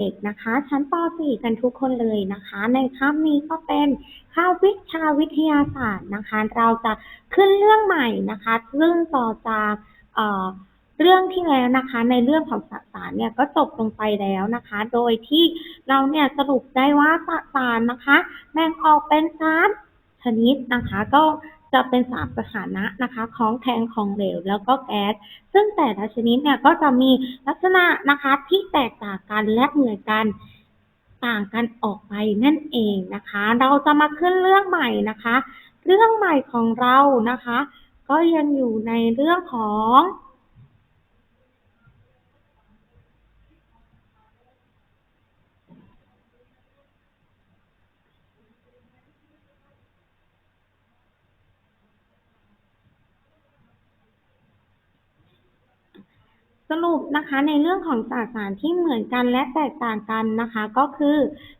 เด็กนะคะ ชั้นป .4 กันทุกคนเลยนะคะ ในคาบนี้ก็เป็นคาบวิชาวิทยาศาสตร์นะคะ เราจะขึ้นเรื่องใหม่นะคะซึ่งต่อจากเอ่อเรื่องที่แล้วนะคะ ในเรื่องของสสารเนี่ยก็จบลงไปแล้วนะคะ โดยที่เราเนี่ยสรุปได้ว่าสสารนะคะแบ่งออกเป็นสามชนิดนะคะ ก็ จะเป็นสามสถานะนะคะของแข็งของเหลวแล้วก็แก๊สซึ่งแต่ละชนิดเนี่ยก็จะมีลักษณะนะคะที่แตกต่างกันและเหมือนกันต่างกันออกไปนั่นเองนะคะ เราจะมาขึ้นเรื่องใหม่นะคะ เรื่องใหม่ของเรานะคะ ก็ยังอยู่ในเรื่องของ สรุปนะคะในเรื่องของสสารที่เหมือนกันและแตกต่างกันนะคะ ก็คือ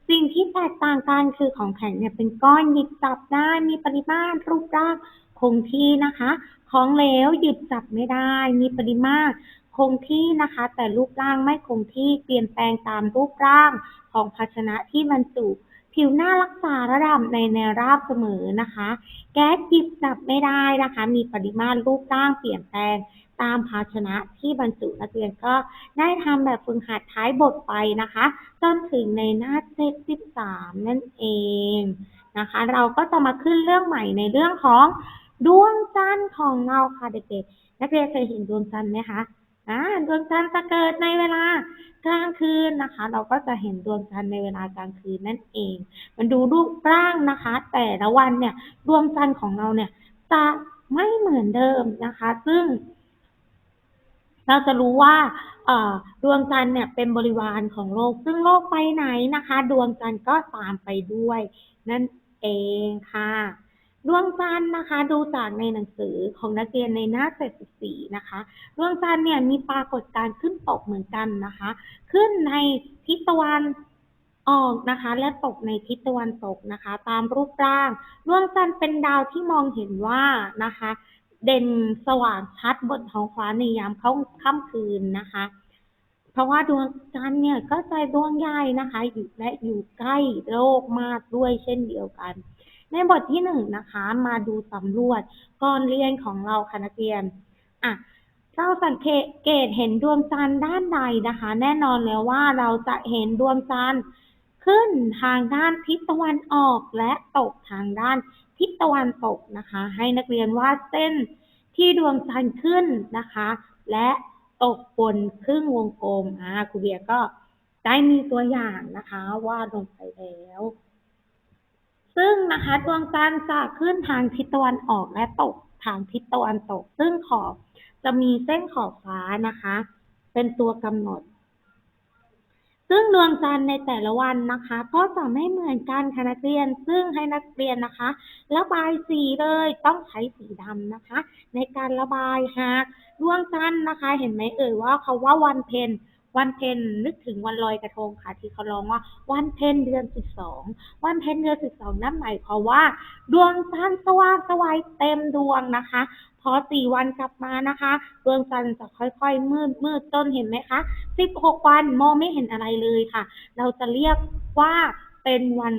สิ่งที่แตกต่างกันคือของแข็งเนี่ยเป็นก้อนหยิบจับได้มีปริมาตรรูปร่างคงที่นะคะ ของเหลวหยิบจับไม่ได้ มีปริมาตรคงที่นะคะ แต่รูปร่างไม่คงที่เปลี่ยนแปลงตามรูปร่างของภาชนะที่บรรจุผิวหน้ารักษาระดับในแนวราบเสมอนะคะ แก๊สหยิบจับไม่ได้นะคะ มีปริมาตรรูปร่างเปลี่ยนแปลง ตามภาชนะที่บรรจุนักเรียนก็ได้ทำแบบฝึกหัดท้ายบทไปนะคะ จนถึงในหน้า73นั่นเองนะคะ เราก็จะมาขึ้นเรื่องใหม่ในเรื่องของดวงจันทร์ของเราค่ะเด็กๆ นักเรียนเคยเห็นดวงจันทร์ไหมคะอ่าดวงจันทร์จะเกิดในเวลากลางคืนนะคะ เราก็จะเห็นดวงจันทร์ในเวลากลางคืนนั่นเอง มันดูรูปร่างนะคะ แต่ละวันเนี่ยดวงจันทร์ของเราเนี่ยจะไม่เหมือนเดิมนะคะ ซึ่ง เราจะรู้ว่าดวงจันทร์เนี่ยเป็นบริวารของโลก ซึ่งโลกไปไหนนะคะ ดวงจันทร์ก็ตามไปด้วย นั่นเองค่ะ ดวงจันทร์นะคะ ดูจากในหนังสือของนักเรียนในหน้า 74 นะคะ ดวงจันทร์เนี่ยมีปรากฏการขึ้นตกเหมือนกันนะคะ ขึ้นในทิศตะวันออกนะคะ และตกในทิศตะวันตกนะคะ ตามรูปร่าง ดวงจันทร์เป็นดาวที่มองเห็นว่านะคะ เด่นสว่างชัดบนท้องฟ้าในยามค่ำค่ำคืนนะคะ เพราะว่าดวงจันทร์เนี่ยก็จะดวงใหญ่นะคะอยู่และอยู่ใกล้โลกมากด้วยเช่นเดียวกัน ในบทที่หนึ่งนะคะ มาดูสำรวจก่อนเรียนของเราค่ะนักเรียนอะเราสังเกตเห็นดวงจันทร์ด้านใดนะคะ แน่นอนแล้วว่าเราจะเห็นดวงจันทร์ขึ้นทางด้านทิศตะวันออกและตกทางด้าน ทิศตะวันตกนะคะ ให้นักเรียนวาดเส้นที่ดวงจันทร์ขึ้นนะคะ และตกบนครึ่งวงกลมอ่าครูเบียก็ได้มีตัวอย่างนะคะวาดลงไปแล้ว ซึ่งนะคะดวงจันทร์จะขึ้นทางทิศตะวันออกและตกทางทิศตะวันตก ซึ่งขอบจะมีเส้นขอบฟ้านะคะ เป็นตัวกำหนด ซึ่งดวงจันทร์ในแต่ละวันนะคะ ก็จะไม่เหมือนกันค่ะนักเรียน ซึ่งให้นักเรียนนะคะระบายสีเลยต้องใช้สีดำนะคะ ในการระบายหากดวงจันทร์นะคะ เห็นไหมเอ่ยว่าเขาว่าวันเพ็ญ วันเพ็ญนึกถึงวันลอยกระทงค่ะ ที่เขาร้องว่าวันเพ็ญเดือนสิบสองวันเพ็ญเดือนสิบสองนั่นหมายความว่า ดวงจันทร์สว่างสวัยเต็มดวงนะคะ พอสี่วันกลับมานะคะดวงจันทร์จะค่อยๆมืดมืดจนเห็นไหมคะสิบหกวันมองไม่เห็นอะไรเลยค่ะ เราจะเรียกว่าเป็นวัน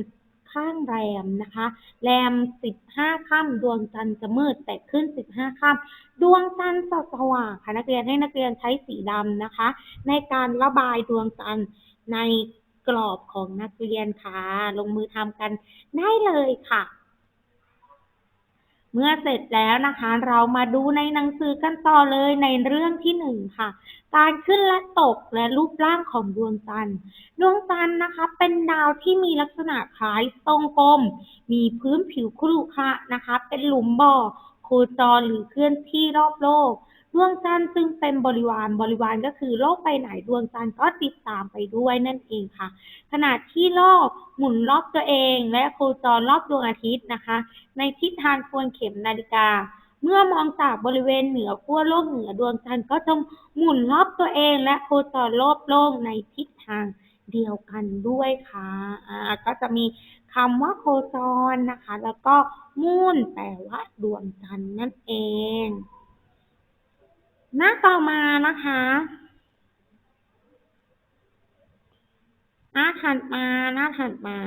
ข้างแรมนะคะ แรมสิบห้าค่ำดวงจันทร์จะมืดแต่ขึ้นสิบห้าค่ำดวงจันทร์สดสว่างค่ะนักเรียนให้นักเรียนใช้สีดำนะคะ ในการระบายดวงจันทร์ในกรอบของนักเรียนค่ะ ลงมือทำกันได้เลยค่ะ เมื่อเสร็จแล้วนะคะ เรามาดูในหนังสือกันต่อเลยในเรื่องที่หนึ่งค่ะ การขึ้นและตกและรูปร่างของดวงจันทร์ ดวงจันทร์นะคะ เป็นดาวที่มีลักษณะคล้ายทรงกลม มีพื้นผิวครุขระนะคะ เป็นหลุมบ่อโคจรหรือเคลื่อนที่รอบโลก ดวงจันทร์จึงเป็นบริวารบริวารก็คือโลกไปไหนดวงจันทร์ก็ติดตามไปด้วยนั่นเองค่ะ ขณะที่โลกหมุนรอบตัวเอง และโคจรรอบดวงอาทิตย์นะคะ ในทิศทางทวนเข็มนาฬิกา เมื่อมองจากบริเวณเหนือขั้วโลกเหนือดวงจันทร์ก็จะหมุนรอบตัวเอง และโคจรรอบโลกในทิศทางเดียวกันด้วยค่ะอ่าก็จะมีคำว่าโคจรนะคะ แล้วก็มูนแปลว่าดวงจันทร์นั่นเอง หน้าต่อมานะคะ หน้าถัดมาหน้าถัดมา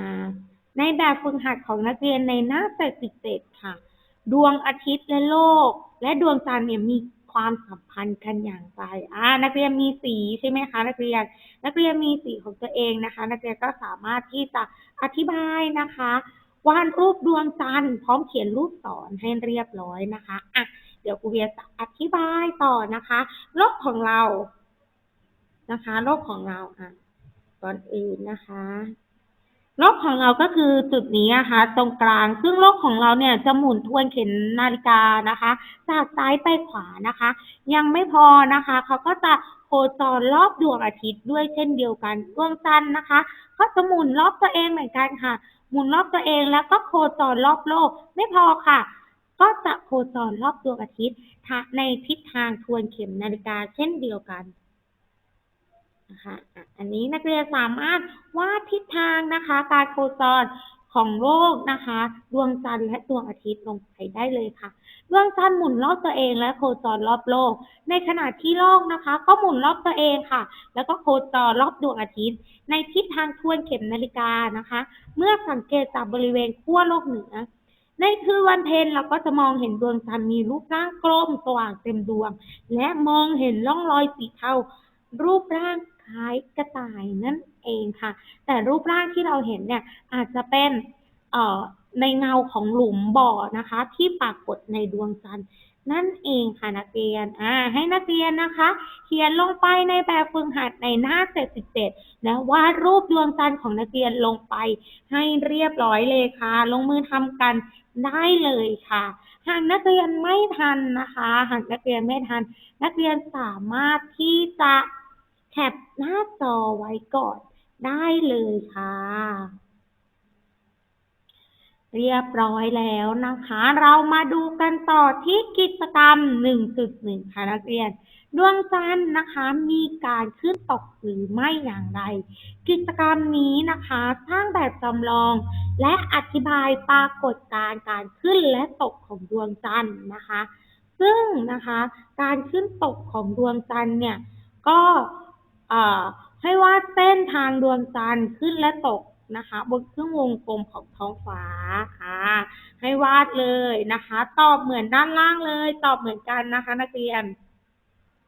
ในแบบฝึกหัดของนักเรียนในหน้า77ค่ะ ดวงอาทิตย์และโลก และดวงจันทร์เนี่ยมีความสัมพันธ์กันอย่างไรอ่านักเรียนมีสีใช่ไหมคะ นักเรียน นักเรียนมีสีของตัวเองนะคะ นักเรียนก็สามารถที่จะอธิบายนะคะวาดรูปดวงจันทร์พร้อมเขียนรูปสอนให้เรียบร้อยนะคะอะ เดี๋ยวครูเบียจะอธิบายต่อนะคะโลกของเรา นะคะโลกของเราอะก่อนอื่นนะคะโลกของเราก็คือจุดนี้นะคะ ตรงกลาง ซึ่งโลกของเราเนี่ยจะหมุนทวนเข็มนาฬิกานะคะ จากซ้ายไปขวานะคะ ยังไม่พอนะคะเขาก็จะโคจรรอบดวงอาทิตย์ด้วยเช่นเดียวกันดวงจันทร์นะคะก็จะหมุนรอบตัวเองเหมือนกันค่ะ หมุนรอบตัวเองแล้วก็โคจรรอบโลกไม่พอค่ะ ก็จะโคจรรอบดวงอาทิตย์ในทิศทางทวนเข็มนาฬิกาเช่นเดียวกันนะคะอะอันนี้นักเรียนสามารถวาดทิศทางนะคะ การโคจรของโลกนะคะ ดวงจันทร์และดวงอาทิตย์ลงไปได้เลยค่ะ ดวงจันทร์หมุนรอบตัวเองและโคจรรอบโลก ในขณะที่โลกนะคะ ก็หมุนรอบตัวเองค่ะ แล้วก็โคจรรอบดวงอาทิตย์ ในทิศทางทวนเข็มนาฬิกานะคะ เมื่อสังเกตจากบริเวณขั้วโลกเหนือ ในคืนวันเพ็ญเราก็จะมองเห็นดวงจันทร์มีรูปร่างกลมสว่างเต็มดวง และมองเห็นร่องรอยสีเทารูปร่างคล้ายกระต่ายนั่นเองค่ะ แต่รูปร่างที่เราเห็นเนี่ยอาจจะเป็นเอ่อในเงาของหลุมบ่อนะคะ ที่ปรากฏในดวงจันทร์นั่นเองค่ะนักเรียน อ่า ให้นักเรียนนะคะ เขียนลงไปในแบบฝึกหัดในหน้า 77 แล้ววาดรูปดวงจันทร์ของนักเรียนลงไปให้เรียบร้อยเลยค่ะ ลงมือทำกัน ได้เลยค่ะหากนักเรียนไม่ทันนะคะ หากนักเรียนไม่ทัน นักเรียนสามารถที่จะแคปหน้าจอไว้ก่อนได้เลยค่ะ เรียบร้อยแล้วนะคะ เรามาดูกันต่อที่กิจกรรม 1.1 ค่ะนักเรียน ดวงจันทร์นะคะมีการขึ้นตกหรือไม่อย่างไร กิจกรรมนี้นะคะสร้างแบบจำลอง และอธิบายปรากฏการณ์การขึ้นและตกของดวงจันทร์นะคะ ซึ่งนะคะการขึ้นตกของดวงจันทร์เนี่ยก็ให้วาดเส้นทางดวงจันทร์ขึ้นและตกนะคะบนเครื่องวงกลมของท้องฟ้าค่ะ ให้วาดเลยนะคะ ตอบเหมือนด้านล่างเลย ตอบเหมือนกันนะคะ นักเรียน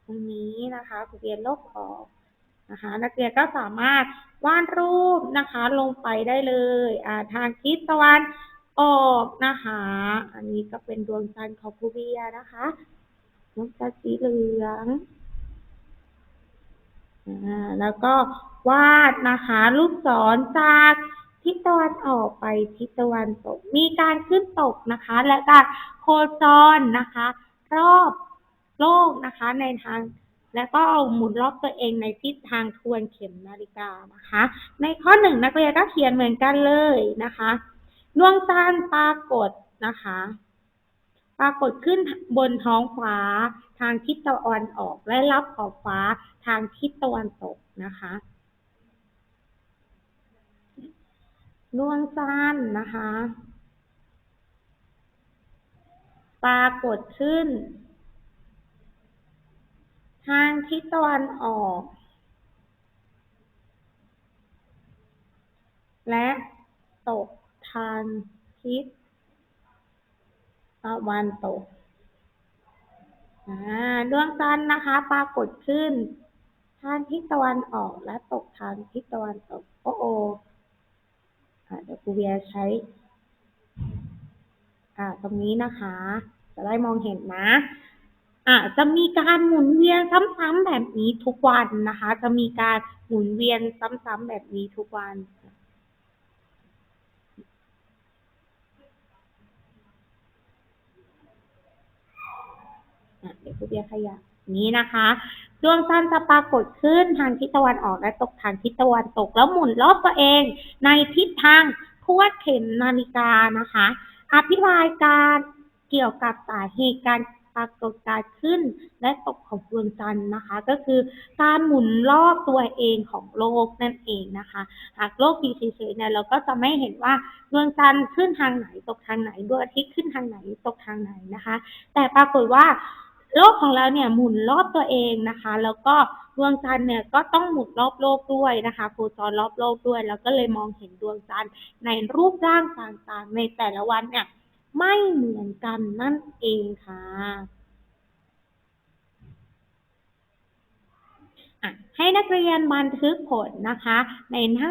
ตรงนี้นะคะครูเรียนลบออกนะคะ นักเรียนก็สามารถวาดรูปนะคะลงไปได้เลยอ่าทางทิศตะวันออกนะคะ อันนี้ก็เป็นดวงจันทร์ของครูเบียร์นะคะดวงจันทร์สีเหลืองแล้วก็วาดนะคะลูกศรจากทิศตะวันออกไปทิศตะวันตก มีการขึ้นตกนะคะ และการโคจรนะคะ รอบ โลกนะคะในทางแล้วก็เอาหมุนรอบตัวเองในทิศทางทวนเข็มนาฬิกานะคะ ในข้อหนึ่งนักเรียนก็เขียนเหมือนกันเลยนะคะดวงจันทร์ปรากฏนะคะ ปรากฏขึ้นบนท้องฟ้าทางทิศตะวันออกและรับขอบฟ้าทางทิศตะวันตกนะคะดวงจันทร์นะคะ ปรากฏขึ้น ทางทิศตะวันออก และตกทางทิศตะวันตกอ่าดวงจันทร์นะคะ ปรากฏขึ้น ทางทิศตะวันออกและตกทางทิศตะวันตก โอ้โออ่าเดี๋ยวครูเบียใช้ อ่า ตรงนี้นะคะ จะได้มองเห็นนะ อาจะมีการหมุนเวียนซ้ำๆแบบนี้ทุกวันนะคะ จะมีการหมุนเวียนซ้ำๆแบบนี้ทุกวันเดี๋ยวครูเบียขยับนี้นะคะดวงจันทร์จะปรากฏขึ้นทางทิศตะวันออกและตกทางทิศตะวันตกแล้วหมุนรอบตัวเอง ในทิศทางทวดเข็มนาฬิกานะคะ อธิบายการเกี่ยวกับสาเหตุการ ปรากฏการขึ้นและตกของดวงจันทร์นะคะ ก็คือการหมุนรอบตัวเองของโลกนั่นเองนะคะ หากโลกอยู่เฉยๆเนี่ยเราก็จะไม่เห็นว่าดวงจันทร์ขึ้นทางไหนตกทางไหนดวงอาทิตย์ขึ้นทางไหนตกทางไหนนะคะ แต่ปรากฏว่าโลกของเราเนี่ยหมุนรอบตัวเองนะคะ แล้วก็ดวงจันทร์เนี่ยก็ต้องหมุนรอบโลกด้วยนะคะโคจรรอบโลกด้วย แล้วก็เลยมองเห็นดวงจันทร์ในรูปร่างต่างๆ ในแต่ละวันเนี่ย ไม่เหมือนกันนั่นเองค่ะะให้นักเรียนบันทึกผลนะคะ ในหน้า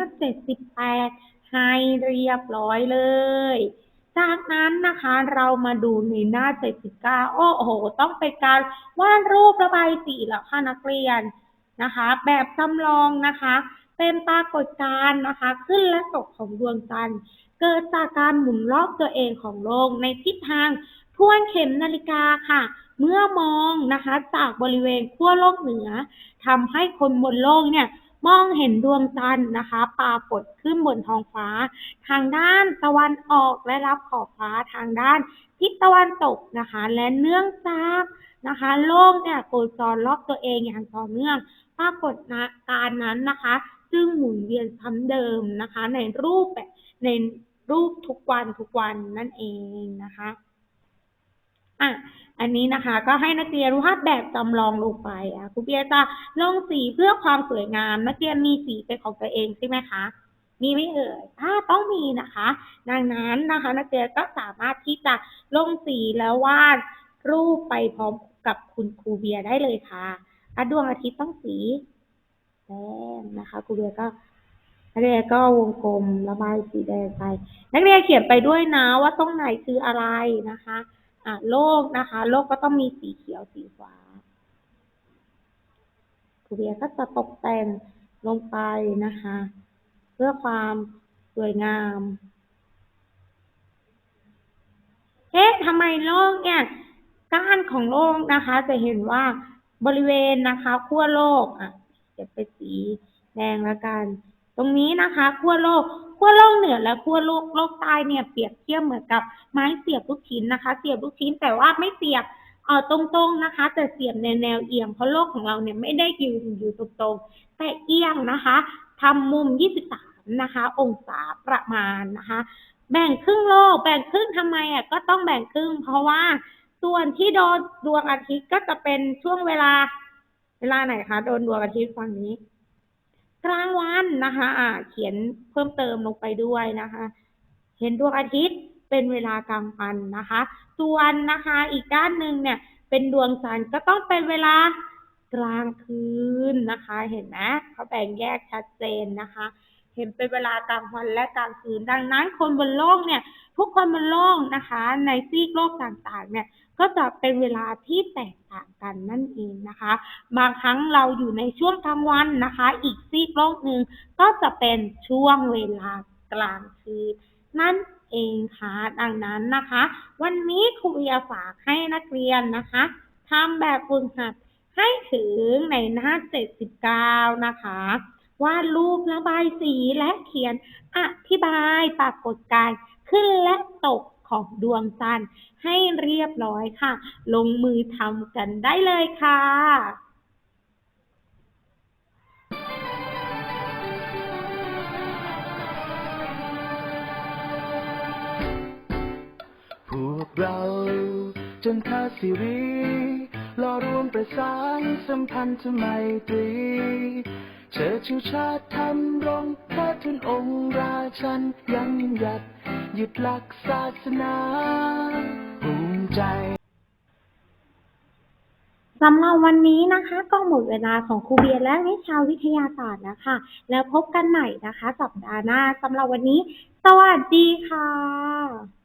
78 ให้เรียบร้อยเลย จากนั้นนะคะเรามาดูในหน้า 79 โอ้โห ต้องเป็นการวาดรูประบายสีแล้วค่ะนักเรียนนะคะ แบบจำลองนะคะ เป็นปรากฏการณ์นะคะ ขึ้นและตกของดวงจันทร์ เกิดจากการหมุนรอบตัวเองของโลกในทิศทางทวนเข็มนาฬิกาค่ะ เมื่อมองนะคะจากบริเวณขั้วโลกเหนือทำให้คนบนโลกเนี่ยมองเห็นดวงจันทร์นะคะปรากฏขึ้นบนท้องฟ้า ทางด้านตะวันออกและรับขอบฟ้าทางด้านทิศตะวันตกนะคะ และเนื่องจากนะคะ โลกเนี่ยโคจรรอบตัวเองอย่างต่อเนื่อง ปรากฏการนั้นนะคะจึงหมุนเวียนซ้ำเดิมนะคะ ในรูปแบบใน รูปทุกวันทุกวันนั่นเองนะคะอะอันนี้นะคะก็ให้นักเรียนวาดแบบจำลองลงไปอะครูเบียจะลงสีเพื่อความสวยงาม นักเรียนมีสีเป็นของตัวเองใช่ไหมคะมีไหม่เอ่ยถ้าต้องมีนะคะ ดังนั้นนะคะ นักเรียนก็สามารถที่จะลงสีแล้ววาดรูปไปพร้อมกับคุณครูเบียได้เลยค่ะอะดวงอาทิตย์ต้องสีแดงนะคะครูเบียก็ นักเรียนก็วงกลมระบายสีแดงไป นักเรียนเขียนไปด้วยนะว่าตรงไหนคืออะไรนะคะอะโลกนะคะ โลกก็ต้องมีสีเขียวสีฟ้าครูเบียก็จะตกแต่งลงไปนะคะ เพื่อความสวยงามเอ๊ะทำไมโลกเนี่ยก้านของโลกนะคะ จะเห็นว่าบริเวณนะคะขั้วโลกอะเก็บไปสีแดงแล้วกัน ตรงนี้นะคะขั้วโลกขั้วโลกเหนือและขั้วโลกโลกใต้เนี่ยเปรียบเทียบเหมือนกับไม้เสียบลูกชิ้นนะคะ เสียบลูกชิ้นแต่ว่าไม่เสียบเออตรงๆนะคะ แต่เสียบในแนวเอียงเพราะโลกของเราเนี่ยไม่ได้ยืนอยู่ตรงๆ แต่เอียงนะคะทำมุม 23 นะคะ องศาประมาณนะคะ แบ่งครึ่งโลก แบ่งครึ่งทำไมอะก็ต้องแบ่งครึ่ง เพราะว่าส่วนที่โดนดวงอาทิตย์ก็จะเป็นช่วงเวลา เวลาไหนคะ โดนดวงอาทิตย์ฝั่งนี้ กลางวันนะคะอ่าเขียนเพิ่มเติมลงไปด้วยนะคะ เห็นดวงอาทิตย์เป็นเวลากลางวันนะคะ ส่วนนะคะอีกด้านหนึ่งเนี่ย เป็นดวงจันทร์ก็ต้องเป็นเวลากลางคืนนะคะ เห็นไหมเขาแบ่งแยกชัดเจนนะคะ เห็นเป็นเวลากลางวันและกลางคืน ดังนั้นคนบนโลกเนี่ย ทุกคนบนโลกนะคะ ในซีกโลกต่างๆ เนี่ยก็จะเป็นเวลาที่แตกต่างกันนั่นเองนะคะ บางครั้งเราอยู่ในช่วงกลางวันนะคะ อีกซีกโลกหนึ่งก็จะเป็นช่วงเวลากลางคืนนั่นเองค่ะดังนั้นนะคะ วันนี้ครูเบียฝากให้นักเรียนนะคะทำแบบฝึกหัดให้ถึงในหน้า 79 นะคะ วาดรูประบายสีและเขียนอธิบายปรากฏการณ์ขึ้นและตกของดวงจันทร์ให้เรียบร้อยค่ะ ลงมือทำกันได้เลยค่ะพวกเราจนข้าสิรีรอรวมประสานสัมพันธ์ไมตรี เชิดชูชาติทำรงพระทุนองค์ราชันยังหยัดหยึดหลักศาสนาภูมิใจสำหรับวันนี้นะคะก็หมดเวลาของครูเบียร์และวิชาวิทยาศาสตร์แล้วค่ะแล้วพบกันใหม่นะคะ สัปดาห์หน้าสำหรับวันนี้ สวัสดีค่ะ